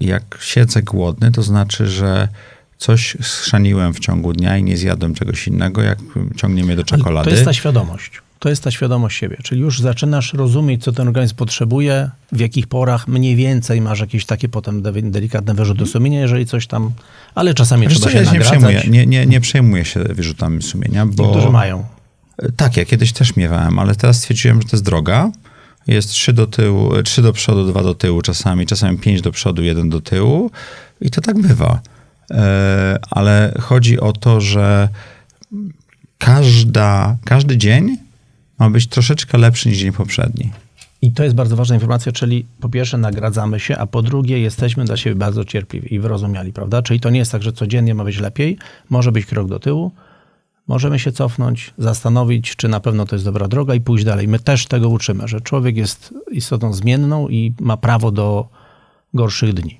Jak siedzę głodny, to znaczy, że coś schrzaniłem w ciągu dnia i nie zjadłem czegoś innego, jak ciągnie mnie do czekolady. To jest ta świadomość. To jest ta świadomość siebie. Czyli już zaczynasz rozumieć, co ten organizm potrzebuje, w jakich porach mniej więcej masz jakieś takie potem de- delikatne wyrzuty sumienia, jeżeli coś tam, ale czasami Wiesz trzeba co, się ja się nie nagradzać. przejmuję, nie, nie, nie przejmuję się wyrzutami sumienia, bo... Niektórzy mają. Tak, ja kiedyś też miewałem, ale teraz stwierdziłem, że to jest droga. Jest trzy do tyłu, trzy do przodu, dwa do tyłu czasami, czasami pięć do przodu, jeden do tyłu i to tak bywa. E, ale chodzi o to, że każda, każdy dzień ma być troszeczkę lepszy niż dzień poprzedni. I to jest bardzo ważna informacja, czyli po pierwsze nagradzamy się, a po drugie jesteśmy dla siebie bardzo cierpliwi i wyrozumiali, prawda? Czyli to nie jest tak, że codziennie ma być lepiej, może być krok do tyłu, możemy się cofnąć, zastanowić, czy na pewno to jest dobra droga i pójść dalej. My też tego uczymy, że człowiek jest istotą zmienną i ma prawo do gorszych dni.